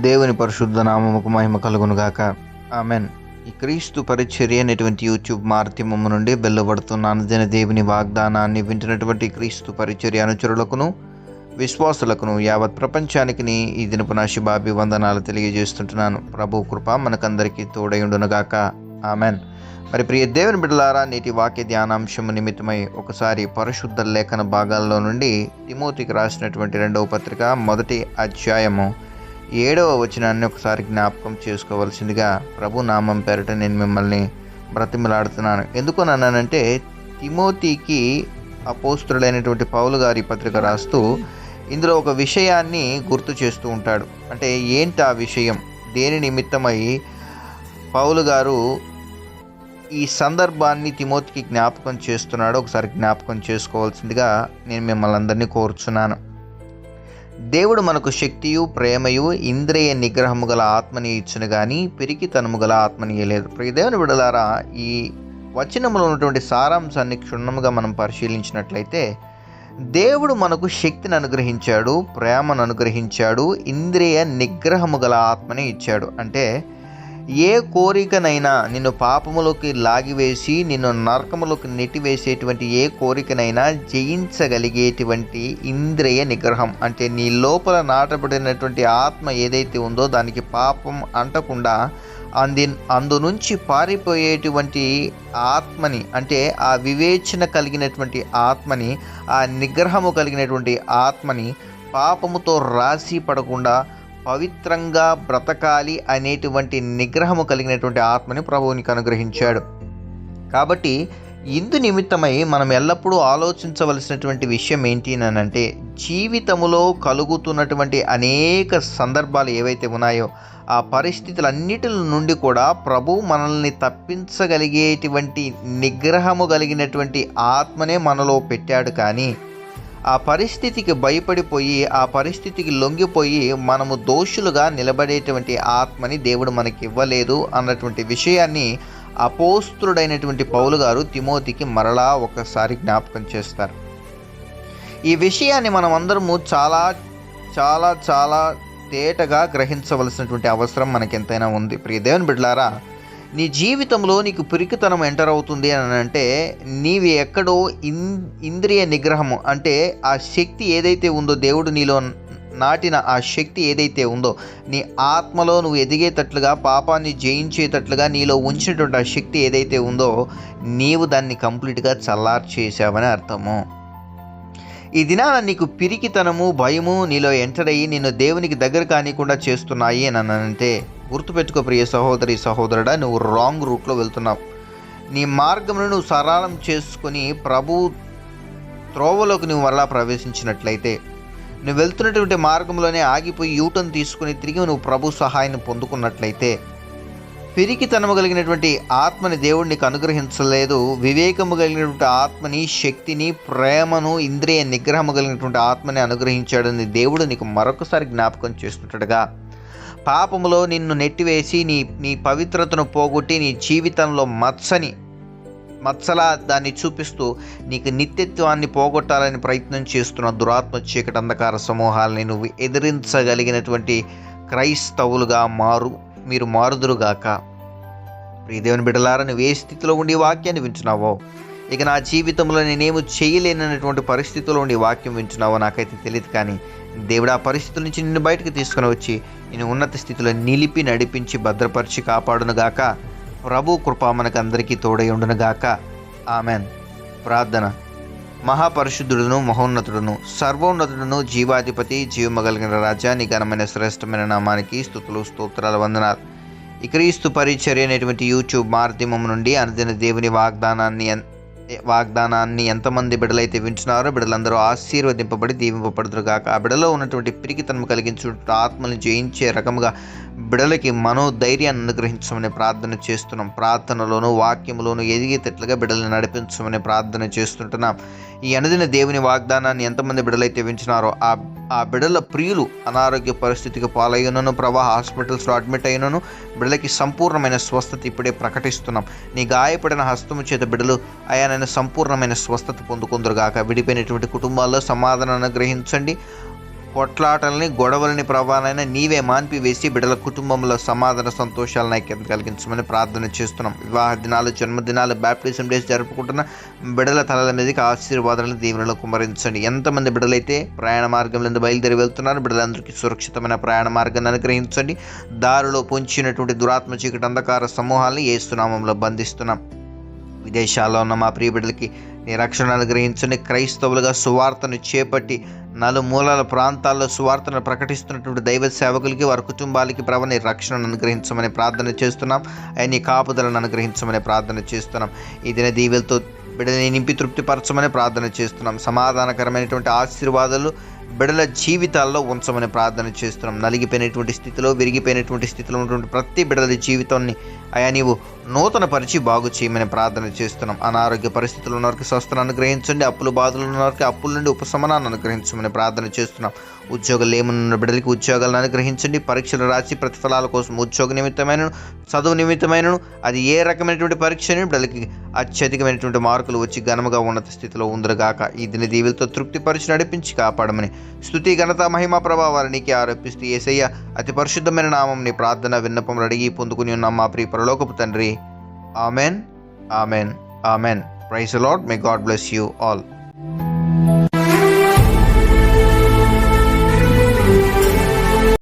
దేవుని పరిశుద్ధ నామముకు మహిమ కలుగునుగాక ఆమెన్. ఈ క్రీస్తు పరిచర్య అనేటువంటి యూట్యూబ్ మాధ్యమము నుండి బెల్లబడుతున్న అనుదిన దేవుని వాగ్దానాన్ని వింటున్నటువంటి క్రీస్తు పరిచర్య అనుచరులకును విశ్వాసులకును యావత్ ప్రపంచానికి ఈ దినపు నా శుభాభివందనాలు తెలియజేస్తుంటున్నాను. ప్రభు కృప మనకందరికీ తోడయుండునుగాక ఆమెన్. మరి ప్రియ దేవుని బిడ్డలారా నేటి వాక్య ధ్యానాంశము నిమిత్తమై ఒకసారి పరిశుద్ధ లేఖన భాగాల్లో నుండి తిమోతికి రాసినటువంటి రెండవ పత్రిక మొదటి అధ్యాయము ఏడవ వచనాన్ని ఒకసారి జ్ఞాపకం చేసుకోవాల్సిందిగా ప్రభు నామం పేరట నేను మిమ్మల్ని బ్రతిమలాడుతున్నాను. ఎందుకు అన్నానంటే తిమోతికి అపోస్తుడైనటువంటి పౌలు గారి పత్రిక రాస్తూ ఇందులో ఒక విషయాన్ని గుర్తు చేస్తూ ఉంటాడు. అంటే ఏంటి ఆ విషయం? దేని నిమిత్తమై పౌలు గారు ఈ సందర్భాన్ని తిమోతికి జ్ఞాపకం చేస్తున్నాడు ఒకసారి జ్ఞాపకం చేసుకోవాల్సిందిగా నేను మిమ్మల్ని అందరినీ కోరుచున్నాను. దేవుడు మనకు శక్తియు ప్రేమయు ఇంద్రియ నిగ్రహము గల ఆత్మని ఇచ్చును కానీ పిరికితనము గల ఆత్మని ఇయ్యలేదు. ప్రియదేవుని విడలారా ఈ వచనంలో ఉన్నటువంటి సారాంశాన్ని క్షుణ్ణముగా మనం పరిశీలించినట్లయితే దేవుడు మనకు శక్తిని అనుగ్రహించాడు ప్రేమను అనుగ్రహించాడు ఇంద్రియ నిగ్రహము గల ఆత్మని ఇచ్చాడు. అంటే ఏ కోరికనైనా నిన్ను పాపములోకి లాగివేసి నిన్ను నరకములోకి నెట్టివేసేటువంటి ఏ కోరికనైనా జయించగలిగేటువంటి ఇంద్రియ నిగ్రహం. అంటే నీ లోపల నాటబడినటువంటి ఆత్మ ఏదైతే ఉందో దానికి పాపం అంటకుండా అంది అందు నుంచి పారిపోయేటువంటి ఆత్మని అంటే ఆ వివేచన కలిగినటువంటి ఆత్మని ఆ నిగ్రహము కలిగినటువంటి ఆత్మని పాపముతో రాసి పడకుండా పవిత్రంగా బ్రతకాలి అనేటువంటి నిగ్రహము కలిగినటువంటి ఆత్మని ప్రభువునికి అనుగ్రహించాడు. కాబట్టి ఇందు నిమిత్తమై మనం ఎల్లప్పుడూ ఆలోచించవలసినటువంటి విషయం ఏంటి అంటే జీవితములో కలుగుతున్నటువంటి అనేక సందర్భాలు ఏవైతే ఉన్నాయో ఆ పరిస్థితులన్నిటి నుండి కూడా ప్రభు మనల్ని తప్పించగలిగేటువంటి నిగ్రహము కలిగినటువంటి ఆత్మనే మనలో పెట్టాడు. కానీ ఆ పరిస్థితికి భయపడిపోయి ఆ పరిస్థితికి లొంగిపోయి మనము దోషులుగా నిలబడేటువంటి ఆత్మని దేవుడు మనకి ఇవ్వలేదు అన్నటువంటి విషయాన్ని అపోస్తుడైనటువంటి పౌలు గారు తిమోతికి మరలా ఒకసారి జ్ఞాపకం చేస్తారు. ఈ విషయాన్ని మనం అందరము చాలా చాలా చాలా తేటగా గ్రహించవలసినటువంటి అవసరం మనకెంతైనా ఉంది. ప్రియ దేవుని బిడ్లారా నీ జీవితంలో నీకు పిరికితనం ఎంటర్ అవుతుంది అని అంటే నీవి ఎక్కడో ఇన్ ఇంద్రియ నిగ్రహము అంటే ఆ శక్తి ఏదైతే ఉందో దేవుడు నీలో నాటిన ఆ శక్తి ఏదైతే ఉందో నీ ఆత్మలో నువ్వు ఎదిగేటట్లుగా పాపాన్ని జయించేటట్లుగా నీలో ఉంచినటువంటి ఆ శక్తి ఏదైతే ఉందో నీవు దాన్ని కంప్లీట్గా చల్లార్ చేసావని అర్థము. ఈ దినాన నీకు పిరికితనము భయము నీలో ఎంటర్ అయ్యి నిన్ను దేవునికి దగ్గర కానికుండా చేస్తున్నాయి అని అంటే గుర్తుపెట్టుకో ప్రియ సహోదరి సహోదరుడా నువ్వు రాంగ్ రూట్లో వెళ్తున్నావు. నీ మార్గమును నువ్వు సరళం చేసుకుని ప్రభు త్రోవలోకి నువ్వు మరలా ప్రవేశించినట్లయితే నువ్వు వెళ్తున్నటువంటి మార్గంలోనే ఆగిపోయి యూటర్న్ తీసుకుని తిరిగి నువ్వు ప్రభు సహాయాన్ని పొందుకున్నట్లయితే పిరికితనము కలిగినటువంటి ఆత్మని దేవుడు నీకు అనుగ్రహించలేదు. వివేకము కలిగినటువంటి ఆత్మని శక్తిని ప్రేమను ఇంద్రియ నిగ్రహము కలిగినటువంటి ఆత్మని అనుగ్రహించాడని దేవుడు నీకు మరొకసారి జ్ఞాపకం చేస్తుంటాడుగా పాపములో నిన్ను నెట్టివేసి నీ నీ పవిత్రతను పోగొట్టి నీ జీవితంలో మత్సని మత్సలా దాన్ని చూపిస్తూ నీకు నిత్యత్వాన్ని పోగొట్టాలని ప్రయత్నం చేస్తున్న దురాత్మ చీకటి అంధకార సమూహాలని నువ్వు ఎదిరించగలిగినటువంటి క్రైస్తవులుగా మారు మీరు మారుదురుగాక. ప్రియదేవుని బిడ్డలారా నువ్వు ఏ స్థితిలో ఉండి వాక్యాన్ని వింటున్నావో ఇక నా జీవితంలో నేనేమి చేయలేనటువంటి పరిస్థితుల్లో ఉండి వాక్యం వింటున్నావో నాకైతే తెలియదు కానీ దేవుడు ఆ పరిస్థితుల నుంచి నిన్ను బయటకు తీసుకుని వచ్చి నేను ఉన్నత స్థితిలో నిలిపి నడిపించి భద్రపరిచి కాపాడునుగాక ప్రభు కృప మనకు అందరికీ తోడై ఉండునుగాక ఆమెన్. ప్రార్థన. మహాపరిశుద్ధుడును మహోన్నతుడును సర్వోన్నతుడును జీవాధిపతి జీవమగలిగిన రాజ్యాన్ని ఘనమైన శ్రేష్టమైన నామానికి స్థుతులు స్తోత్రాలు వందనాలు. ఈ క్రీస్తు పరిచర్య అనేటువంటి యూట్యూబ్ మాధ్యమం నుండి అనుదిన దేవుని వాగ్దానాన్ని వాగ్దానాన్ని ఎంతమంది బిడలైతే వింటున్నారో బిడలందరూ ఆశీర్వదింపబడి దీవింపబడుతురుగాక ఆ బిడలో ఉన్నటువంటి పిరికితనం కలిగించు ఆత్మని జయించే రకముగా బిడలకి మనోధైర్యాన్ని అనుగ్రహించమని ప్రార్థన చేస్తున్నాం. ప్రార్థనలోను వాక్యములోను ఎదిగేటట్లుగా బిడల్ని నడిపించమని ప్రార్థన చేస్తుంటున్నాం. ఈ అనుదిన దేవుని వాగ్దానాన్ని ఎంతమంది బిడలైతే వింటున్నారో ఆ ఆ బిడల ప్రియులు అనారోగ్య పరిస్థితికి పాలయ్యునను ప్రభా హాస్పిటల్స్లో అడ్మిట్ అయినను బిడలకి సంపూర్ణమైన స్వస్థత ఇప్పుడే ప్రకటిస్తున్నాం. నీ గాయపడిన హస్తము చేత బిడలు అయానైనా సంపూర్ణమైన స్వస్థత పొందుకుందరుగాక. విడిపోయినటువంటి కుటుంబాల్లో సమాధానం అనుగ్రహించండి. కొట్లాటల్ని గొడవలని ప్రభావాలైనా నీవే మాన్పివేసి బిడ్డల కుటుంబంలో సమాధాన సంతోషాలను ఐక్యత కలిగించమని ప్రార్థన చేస్తున్నాం. వివాహ దినాలు జన్మదినాలు బ్యాప్టిజం డేస్ జరుపుకుంటున్న బిడ్డల తలల మీదకి ఆశీర్వాదాలను దీవెనలో కుమరించండి ఎంతమంది బిడ్డలైతే ప్రయాణ మార్గంలో బయలుదేరి వెళ్తున్నారు బిడ్డలందరికీ సురక్షితమైన ప్రయాణ మార్గాన్ని అనుగ్రహించండి. దారిలో పొంచినటువంటి దురాత్మ చీకటి అంధకార సమూహాలను ఏసునామంలో బంధిస్తున్నాం. విదేశాల్లో ఉన్న మా ప్రియబిడ్డలకి బిడ్డలకి నీ క్రైస్తవులుగా సువార్తను చేపట్టి నలుమూలల ప్రాంతాల్లో సువార్తను ప్రకటిస్తున్నటువంటి దైవ సేవకులకి వారి కుటుంబాలకి ప్రభు రక్షణను అనుగ్రహించమని ప్రార్థన చేస్తున్నాం. ఆయన కాపుదలను అనుగ్రహించమని ప్రార్థన చేస్తున్నాం. ఈ దిన దీవెలతో బిడ్డని నింపి తృప్తిపరచమని ప్రార్థన చేస్తున్నాం. సమాధానకరమైనటువంటి ఆశీర్వాదాలు బిడల జీవితాల్లో ఉంచమని ప్రార్థన చేస్తున్నాం. నలిగిపోయినటువంటి స్థితిలో విరిగిపోయినటువంటి స్థితిలో ఉన్నటువంటి ప్రతి బిడల జీవితాన్ని అయా నీవు నూతన పరిచి బాగు చేయమని ప్రార్థన చేస్తున్నాం. అనారోగ్య పరిస్థితులు ఉన్న వారికి స్వస్థను అనుగ్రహించండి. అప్పులు బాధలు ఉన్న వారికి అప్పుల నుండి ఉపశమనాన్ని అనుగ్రహించమని ప్రార్థన చేస్తున్నాం. ఉద్యోగాలు ఏమనున్న బిడ్డలకి ఉద్యోగాలను అనుగ్రహించండి. పరీక్షలు రాసి ప్రతిఫలాల కోసం ఉద్యోగ నిమిత్తమైన చదువు నిమిత్తమైన అది ఏ రకమైనటువంటి పరీక్షని బిడ్డలకి అత్యధికమైనటువంటి మార్కులు వచ్చి ఘనముగా ఉన్నత స్థితిలో ఉందరుగాక. ఈ దిన దీవులతో తృప్తిపరిచి నడిపించి కాపాడమని స్థుతి ఘనత మహిమ ప్రభావాలు నీకే ఆరోపిస్తూ ఏసయ్య అతి పరిశుద్ధమైన నామం నీ ప్రార్థన విన్నపములు అడిగి పొందుకుని ఉన్నాం మా ప్రియ పరలోకపు తండ్రి amen amen amen praise lord may God bless you all